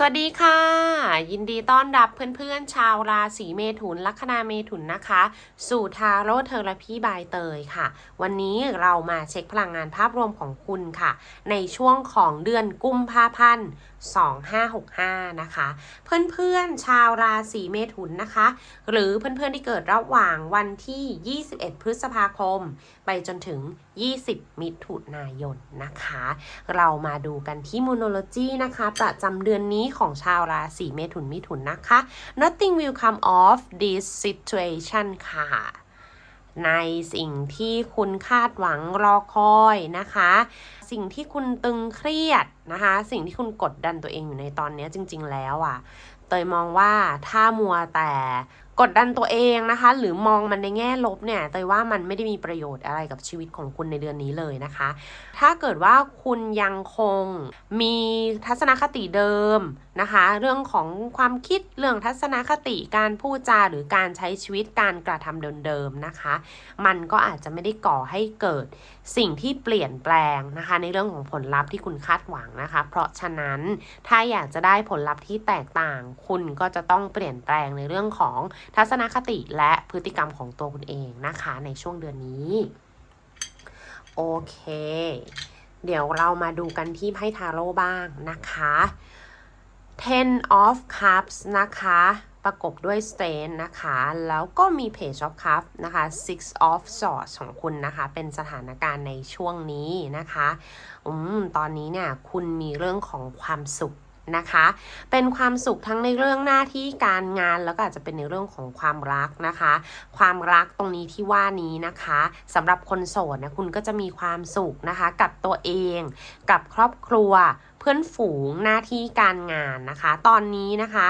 สวัสดีค่ะ ยินดีต้อนรับเพื่อนๆ ชาวราศีเมถุนลัคนาเมถุนนะคะ สู่ทาโร่เทอราพีบายเตยค่ะ วันนี้เรามาเช็คพลังงานภาพรวมของคุณค่ะ ในช่วงของเดือนกุมภาพันธ์2565 นะคะ เพื่อนๆชาวราศีเมถุนนะคะ หรือเพื่อนๆที่เกิดระหว่างวันที่ 21 พฤษภาคม ไปจนถึง 20 มิถุนายนนะคะ เรามาดูกันที่มูโนโลจีนะคะ ประจำเดือนนี้ของชาวราศีเมถุนมิถุนนะคะ Nothing will come of this situation ค่ะ ในสิ่งที่คุณคาดหวังรอคอยนะคะ สิ่งที่คุณตึงเครียดนะคะ สิ่งที่คุณกดดันตัวเองอยู่ในตอนนี้จริง ๆ แล้วอะ่ะเตยมองว่าถ้ามัวแต่ กดดันตัวเองนะคะ หรือมองมันในแง่ลบเนี่ยเตยว่ามันไม่ได้มีประโยชน์อะไรกับชีวิตของคุณในเดือนนี้เลยนะคะ ถ้าเกิดว่าคุณยังคงมีทัศนคติเดิมนะคะ เรื่องของความคิดเรื่องทัศนคติการพูดจาหรือการใช้ชีวิตการกระทำเดิมๆนะคะ มันก็อาจจะไม่ได้ก่อให้เกิดสิ่งที่เปลี่ยนแปลงนะคะ ในเรื่องของผลลัพธ์ที่คุณคาดหวังนะคะ เพราะฉะนั้นถ้าอยากจะได้ผลลัพธ์ที่แตกต่าง คุณก็จะต้องเปลี่ยนแปลงในเรื่องของทัศนคติและพฤติกรรมของตัวคุณเองนะคะในช่วงเดือนนี้ โอเค เดี๋ยวเรามาดูกันที่ไพ่ทาโร่บ้างนะคะ Ten of Cups นะคะ ประกบด้วย Strain นะคะ แล้วก็มี Page of Cups นะคะ Six of Swords ของคุณนะคะ เป็นสถานการณ์ในช่วงนี้นะคะ อืม ตอนนี้เนี่ย คุณมีเรื่องของความสุข นะคะ เป็นความสุขทั้งในเรื่องหน้าที่การงานแล้วก็อาจจะเป็นในเรื่องของความรักนะคะ ความรักตรงนี้ที่ว่านี้นะคะสำหรับคนโสดนะคุณก็จะมีความสุขนะคะ กับตัวเอง กับครอบครัวเพื่อนฝูงหน้าที่การงานนะคะ ตอนนี้นะคะ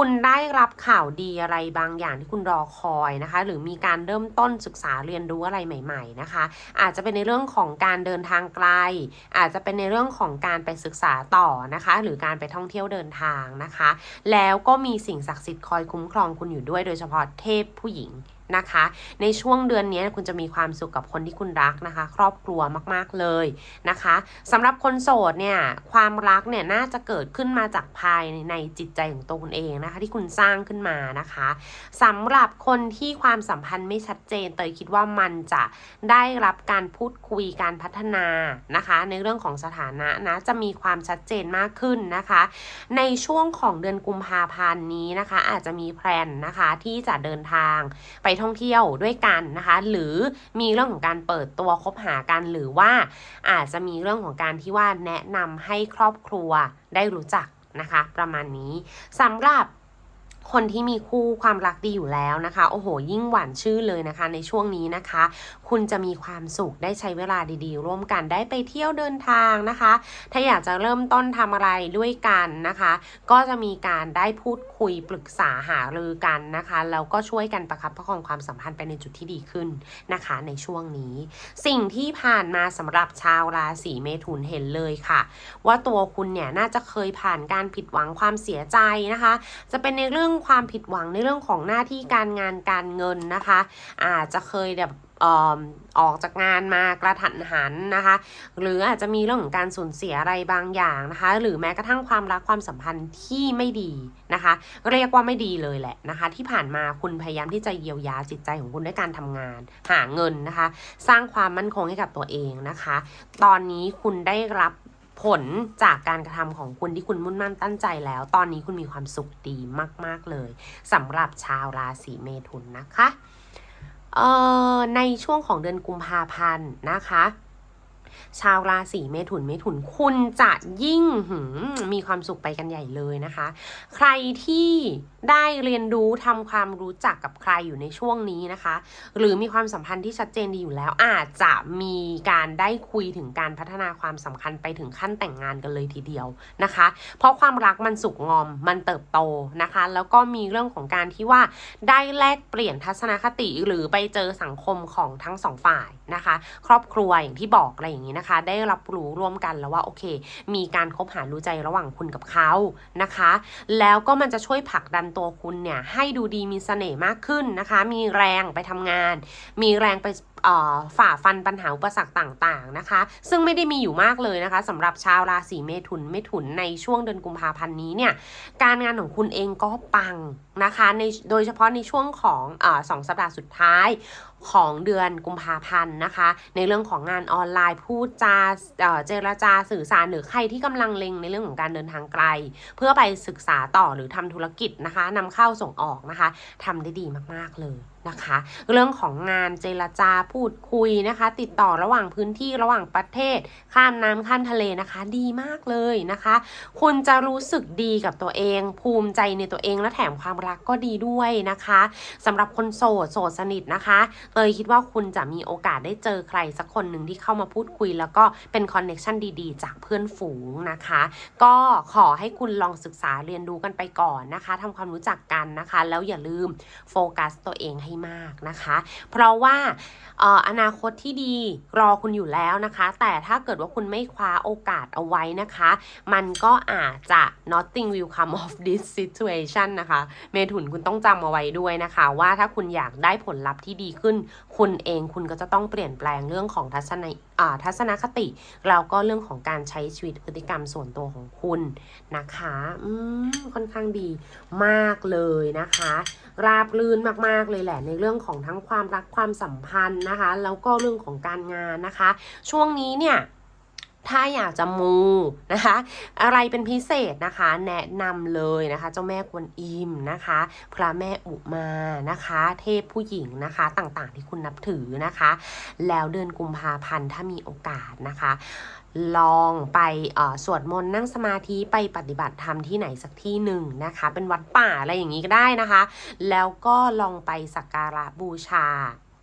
คุณได้รับข่าวดีอะไรบางอย่างที่คุณรอคอยนะคะ หรือมีการเริ่มต้นศึกษาเรียนรู้อะไรใหม่ ๆ นะคะ อาจจะเป็นในเรื่องของการเดินทางไกล อาจจะเป็นในเรื่องของการไปศึกษาต่อนะคะ หรือการไปท่องเที่ยวเดินทางนะคะ แล้วก็มีสิ่งศักดิ์สิทธิ์คอยคุ้มครองคุณอยู่ด้วยโดยเฉพาะเทพผู้หญิง นะคะ ในช่วงเดือนนี้คุณจะมีความสุขกับคนที่คุณรักนะคะ ครอบครัวมากๆเลยนะคะสำหรับคนโสดเนี่ยความรักเนี่ยน่าจะเกิดขึ้นมาจากภายในจิตใจของตัวคุณเองนะคะ ที่คุณสร้างขึ้นมานะคะสำหรับคนที่ความสัมพันธ์ไม่ชัดเจนเตยคิดว่ามันจะได้รับการพูดคุยการพัฒนานะคะ ในเรื่องของสถานะนะจะมีความชัดเจนมากขึ้นนะคะ ในช่วงของเดือนกุมภาพันธ์นี้นะคะ อาจจะมีแพลนนะคะที่จะเดินทางไปท่องเที่ยวด้วยกันนะคะ หรือมีเรื่องของการเปิดตัวคบหากันหรือว่าอาจจะมีเรื่องของการที่ว่าแนะนำให้ครอบครัวได้รู้จักนะคะ ประมาณนี้สำหรับคนที่มีคู่ความรักดีอยู่แล้วนะคะ โอ้โห ยิ่งหวานชื่นเลยนะคะ ในช่วงนี้นะคะคุณจะมีความสุขได้ใช้เวลาดีๆ ร่วมกันได้ไปเที่ยวเดินทางนะคะ ถ้าอยากจะเริ่มต้นทำอะไรด้วยกันนะคะ ก็จะมีการได้พูดคุยปรึกษาหารือกันนะคะแล้วก็ช่วยกันประคับประคองความสัมพันธ์ไปในจุดที่ดีขึ้นนะคะ ในช่วงนี้ สิ่งที่ผ่านมาสำหรับชาวราศีเมถุนเห็นเลยค่ะ ว่าตัวคุณเนี่ยน่าจะเคยผ่านการผิดหวังความเสียใจนะคะ จะเป็นในเรื่องความผิดหวังในเรื่องของหน้าที่การงานการเงินนะคะ อาจจะเคยแบบ ออกจากงานมากระทันหันนะคะ หรืออาจจะมีเรื่องของการสูญเสียอะไรบางอย่างนะคะ หรือแม้กระทั่งความรักความสัมพันธ์ที่ไม่ดีนะคะ เรียกว่าไม่ดีเลยแหละนะคะ ที่ผ่านมาคุณพยายามที่จะเยียวยาจิตใจของคุณด้วยการทำงาน หาเงินนะคะ สร้างความมั่นคงให้กับตัวเองนะคะ ตอนนี้คุณได้รับผลจากการกระทำของคุณที่คุณมุ่งมั่นตั้งใจแล้ว ตอนนี้คุณมีความสุขดีมาก ๆเลยสำหรับชาวราศีเมถุนนะคะ ในช่วงของเดือนกุมภาพันธ์นะคะชาวราศีเมถุนเมถุนคุณจะยิ่งมมีความสุขไปกันใหญ่เลยนะคะ ใครที่ ได้เรียนรู้ทำความรู้จักกับใครอยู่ในช่วงนี้นะคะ หรือมีความสัมพันธ์ที่ชัดเจนดีอยู่แล้ว อาจจะมีการได้คุยถึงการพัฒนาความสำคัญไปถึงขั้นแต่งงานกันเลยทีเดียวนะคะ เพราะความรักมันสุกงอมมันเติบโตนะคะ แล้วก็มีเรื่องของการที่ว่าได้แลกเปลี่ยนทัศนคติหรือไปเจอสังคมของทั้งสองฝ่ายนะคะ ครอบครัวอย่างที่บอกอะไรอย่างนี้นะคะ ได้รับรู้ร่วมกันแล้วว่าโอเค มีการคบหารู้ใจระหว่างคุณกับเขานะคะ แล้วก็มันจะช่วยผลักดันตัวคุณเนี่ยให้ดูดีมีเสน่ห์มากขึ้นนะคะ มีแรงไปทำงาน มีแรงไป ฝ่าฟันปัญหาอุปสรรคต่างๆนะคะ ซึ่งไม่ได้มีอยู่มากเลยนะคะสำหรับชาวราศีเมถุนเมถุนในช่วงเดือนกุมภาพันธ์นี้เนี่ยการงานของคุณเองก็ปังนะคะในโดยเฉพาะในช่วงของอสองสัปดาห์สุดท้ายของเดือนกุมภาพันธ์นะคะ ในเรื่องของงานออนไลน์พูดจาเอ่อเจรจาสื่อสารหรือใครที่กำลังเล็งในเรื่องของการเดินทางไกล เพื่อไปศึกษาต่อหรือทำธุรกิจนะคะนำเข้าส่งออกนะคะทำได้ดีมากๆเลย นะคะ เรื่องของงานเจรจาพูดคุยนะคะ ติดต่อระหว่างพื้นที่ระหว่างประเทศ ข้ามน้ำข้ามทะเลนะคะ ดีมากเลยนะคะ คุณจะรู้สึกดีกับตัวเอง ภูมิใจในตัวเองและแถมความรักก็ดีด้วยนะคะสำหรับคนโสดโสดสนิทนะคะเตยคิดว่าคุณจะมีโอกาสได้เจอใครสักคนหนึ่งที่เข้ามาพูดคุย แล้วก็เป็นคอนเน็ชันดีๆ จากเพื่อนฝูงนะคะ ก็ขอให้คุณลองศึกษาเรียนรู้กันไปก่อนนะคะทำความรู้จักกันนะคะ แล้วอย่าลืมโฟกัสตัวเองให้มากนะคะ เพราะว่าอนาคตที่ดีรอคุณอยู่แล้วนะคะ แต่ถ้าเกิดว่าคุณไม่คว้าโอกาสเอาไว้นะคะ มันก็อาจจะ nothing will come of this situation นะคะ เมถุนคุณต้องจำเอาไว้ด้วยนะคะ ว่าถ้าคุณอยากได้ผลลัพธ์ที่ดีขึ้น คุณเองคุณก็จะต้องเปลี่ยนแปลงเรื่องของทัศนอ่าทัศนคติ แล้วก็เรื่องของการใช้ชีวิตพฤติกรรมส่วนตัวของคุณนะคะอืมค่อนข้างดีมากเลยนะคะ ราบรื่นมากๆเลยแหละ ในเรื่องของทั้งความรักความสัมพันธ์นะคะ แล้วก็เรื่องของการงานนะคะ ช่วงนี้เนี่ย ถ้าอยากจะมูนะคะ อะไรเป็นพิเศษนะคะ แนะนำเลยนะคะ เจ้าแม่กวนอิมนะคะ พระแม่อุมานะคะ เทพผู้หญิงนะคะต่างๆ ที่คุณนับถือนะคะ แล้วเดือนกุมภาพันธ์ถ้ามีโอกาสนะคะ ลองไปสวดมนต์นั่งสมาธิไปปฏิบัติธรรมที่ไหนสักที่หนึ่งนะคะ เป็นวัดป่าอะไรอย่างนี้ก็ได้นะคะ แล้วก็ลองไปสักการะบูชา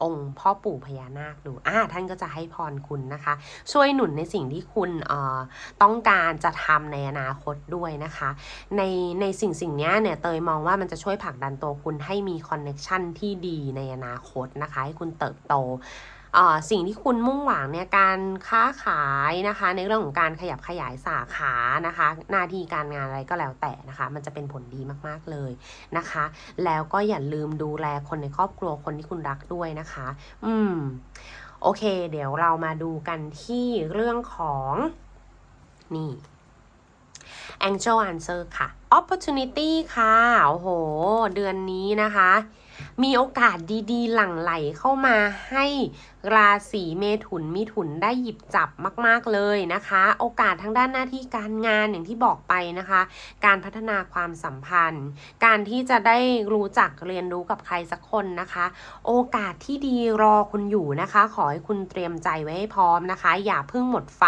องค์พ่อปู่พญานาคดูอ่าท่านก็จะให้พรคุณนะคะ ช่วยหนุนในสิ่งที่คุณเอ่อต้องการจะทำในอนาคตด้วยนะคะ ในในสิ่งสิ่งเนี้ยเนี่ยเตยมองว่ามันจะช่วยผลักดันตัวคุณให้มีคอนเน็ชันที่ดีในอนาคตนะคะ ให้คุณเติบโต สิ่งที่คุณมุ่งหวังเนี่ยการค้าขายนะคะ ในเรื่องของการขยับขยายสาขานะคะ หน้าที่การงานอะไรก็แล้วแต่นะคะ มันจะเป็นผลดีมากๆเลยนะคะ แล้วก็อย่าลืมดูแลคนในครอบครัวคนที่คุณรักด้วยนะคะ อืมโอเค เดี๋ยวเรามาดูกันที่เรื่องของนี่ Angel Answer ค่ะ Opportunity ค่ะ โอ้โห เดือนนี้นะคะ มีโอกาสดีๆ หลั่งไหลเข้ามาให้ ราศีเมถุนมิถุนได้หยิบจับมาก ๆ เลยนะคะ โอกาสทางด้านหน้าที่การงานอย่างที่บอกไปนะคะ การพัฒนาความสัมพันธ์ การที่จะได้รู้จักเรียนรู้กับใครสักคนนะคะ โอกาสที่ดีรอคุณอยู่นะคะ ขอให้คุณเตรียมใจไว้ให้พร้อมนะคะ อย่าเพิ่งหมดไฟ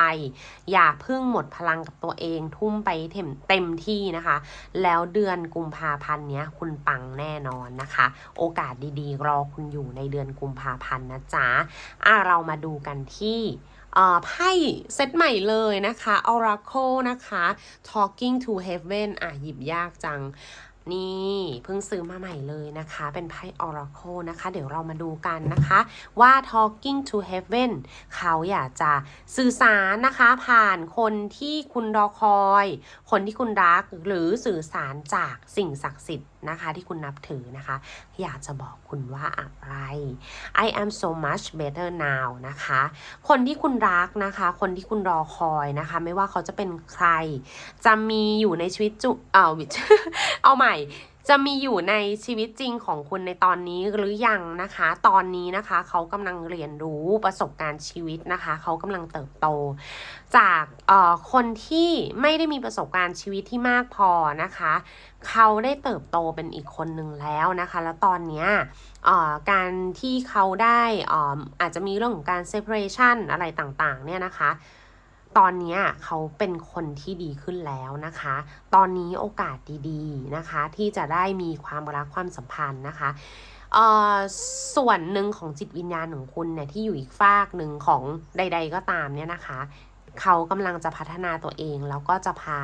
อย่าเพิ่งหมดพลังกับตัวเอง ทุ่มไปเต็มเต็มที่นะคะ แล้วเดือนกุมภาพันธ์เนี้ยคุณปังแน่นอนนะคะ โอกาสดีๆ รอคุณอยู่ในเดือนกุมภาพันธ์นะจ๊ะอะเรามาดูกันที่ไพ่เซตใหม่เลยนะคะ Oracle นะคะ Talking to Heaven อะหยิบยากจัง นี่เพิ่งซื้อมาใหม่เลยนะคะ เป็นไพ่ Oracle นะคะ เดี๋ยวเรามาดูกันนะคะ ว่า Talking to Heaven เขาอยากจะสื่อสารนะคะ ผ่านคนที่คุณรอคอย คนที่คุณรักหรือสื่อสารจากสิ่งศักดิ์สิทธิ์นะคะ ที่คุณนับถือนะคะ อยากจะบอกคุณว่าอะไร I am so much better now นะคะ คนที่คุณรักนะคะ คนที่คุณรอคอยนะคะ ไม่ว่าเขาจะเป็นใคร จะมีอยู่ในชีวิตจุเอ่อเอาใหม่จะมีอยู่ในชีวิตจริงของคุณในตอนนี้หรือยังนะคะ ตอนนี้นะคะเขากำลังเรียนรู้ประสบการณ์ชีวิตนะคะ เขากำลังเติบโต จากคนที่ไม่ได้มีประสบการณ์ชีวิตที่มากพอนะคะ เขาได้เติบโตเป็นอีกคนหนึ่งแล้วนะคะ แล้วตอนนี้การที่เขาได้เอ่ออาจจะมีเรื่องของการ separation อะไรต่างๆเนี่ยนะคะ ตอนนี้เขาเป็นคนที่ดีขึ้นแล้วนะคะ ตอนนี้โอกาสดีๆนะคะ ที่จะได้มีความรักความสัมพันธ์นะคะเอ่อส่วนหนึ่งของจิตวิญญาณของคุณเนี่ยที่อยู่อีกฝากหนึ่งของใด ๆก็ตามเนี่ยนะคะ เขากำลังจะพัฒนาตัวเอง แล้วก็จะพา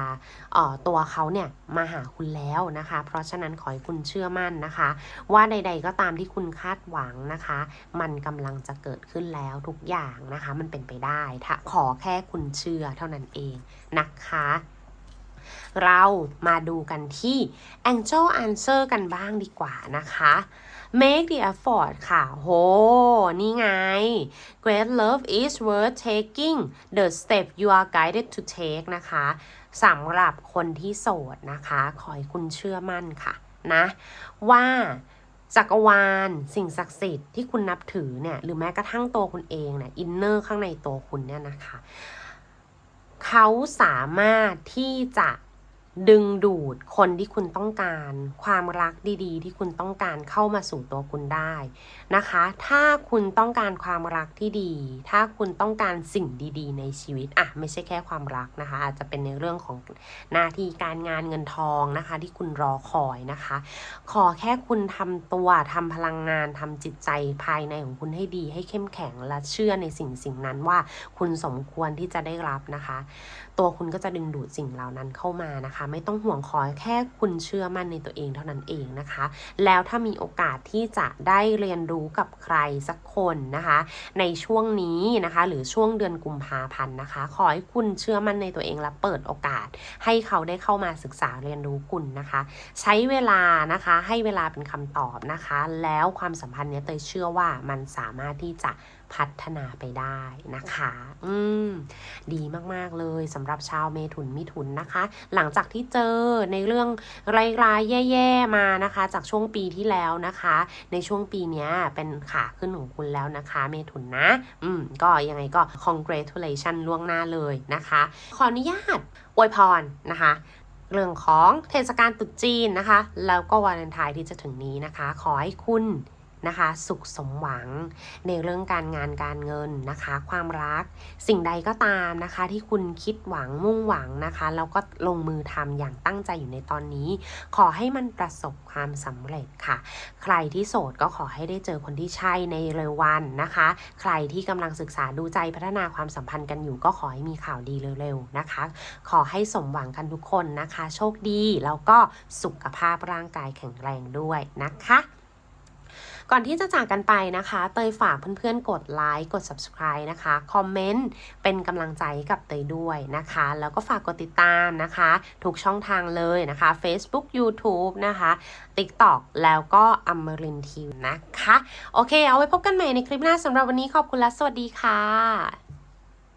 ออตัวเขาเนี่ยมาหาคุณแล้วนะคะ เพราะฉะนั้นขอให้คุณเชื่อมั่นนะคะ ว่าใด ๆ ก็ตามที่คุณคาดหวังนะคะ มันกำลังจะเกิดขึ้นแล้วทุกอย่างนะคะ มันเป็นไปได้ถ้าขอแค่คุณเชื่อเท่านั้นเองนะคะเรามาดูกันที่ Angel Answer กันบ้างดีกว่านะคะ make the effort ค่ะโหนี่ไง great love is worth taking the step you are guided to take นะคะสำหรับคนที่โสดนะคะ ขอให้คุณเชื่อมั่นค่ะนะว่าจักรวาลสิ่งศักดิ์สิทธิ์ที่คุณนับถือเนี่ยหรือแม้กระทั่งตัวคุณเองเนี่ยอินเนอร์ข้างในตัวคุณเนี่ยนะคะ เขาสามารถที่จะ ดึงดูดคนที่คุณต้องการ ความรักดีๆ ที่คุณต้องการเข้ามาสู่ตัวคุณได้นะคะ ถ้าคุณต้องการความรักที่ดี ถ้าคุณต้องการสิ่งดีๆ ในชีวิตอะไม่ใช่แค่ความรักนะคะ อาจจะเป็นในเรื่องของหน้าที่การงานเงินทองนะคะ ที่คุณรอคอยนะคะ ขอแค่คุณทำตัวทำพลังงานทำจิตใจภายในของคุณให้ดี ให้เข้มแข็งและเชื่อในสิ่งสิ่งนั้นว่าคุณสมควรที่จะได้รับนะคะ ตัวคุณก็จะดึงดูดสิ่งเหล่านั้นเข้ามานะคะไม่ต้องห่วงขอแค่คุณเชื่อมั่นในตัวเองเท่านั้นเองนะคะ แล้วถ้ามีโอกาสที่จะได้เรียนรู้กับใครสักคนนะคะ ในช่วงนี้นะคะ หรือช่วงเดือนกุมภาพันธ์นะคะ ขอให้คุณเชื่อมั่นในตัวเองและเปิดโอกาส ให้เขาได้เข้ามาศึกษาเรียนรู้คุณนะคะ ใช้เวลานะคะให้เวลาเป็นคำตอบนะคะ แล้วความสัมพันธ์เนี้ยเตยเชื่อว่ามันสามารถที่จะ พัฒนาไปได้นะคะ อืม ดีมากๆเลยสำหรับชาวเมถุนมิถุนนะคะ หลังจากที่เจอในเรื่องร้ายๆแย่ๆมานะคะ จากช่วงปีที่แล้วนะคะ ในช่วงปีเนี้ยเป็นขาขึ้นของคุณแล้วนะคะ เมถุนนะ อืม ก็ยังไงก็ congratulation ล่วงหน้าเลยนะคะ ขออนุญาตอวยพรนะคะเรื่องของเทศกาลตรุษจีนนะคะ แล้วก็วาเลนไทน์ที่จะถึงนี้นะคะ ขอให้คุณ นะคะ สุขสมหวัง ในเรื่องการงานการเงินนะคะ ความรัก สิ่งใดก็ตามนะคะ ที่คุณคิดหวังมุ่งหวังนะคะ แล้วก็ลงมือทำอย่างตั้งใจอยู่ในตอนนี้ ขอให้มันประสบความสำเร็จค่ะ ใครที่โสดก็ขอให้ได้เจอคนที่ใช่ในเร็ววันนะคะ ใครที่กำลังศึกษาดูใจพัฒนาความสัมพันธ์กันอยู่ก็ขอให้มีข่าวดีเร็วๆนะคะ ขอให้สมหวังกันทุกคนนะคะ โชคดีแล้วก็สุขภาพร่างกายแข็งแรงด้วยนะคะ ก่อนที่จะจากกันไปนะคะ เตยฝากเพื่อนๆ กดไลค์ กด subscribe นะคะ คอมเมนต์ เป็นกำลังใจกับเตยด้วยนะคะ แล้วก็ฝากกดติดตามนะคะ ทุกช่องทางเลยนะคะ Facebook YouTube นะคะ TikTok แล้วก็อมรินทีวนะคะ โอเค เอาไว้พบกันใหม่ในคลิปหน้าสำหรับวันนี้ขอบคุณและสวัสดีค่ะ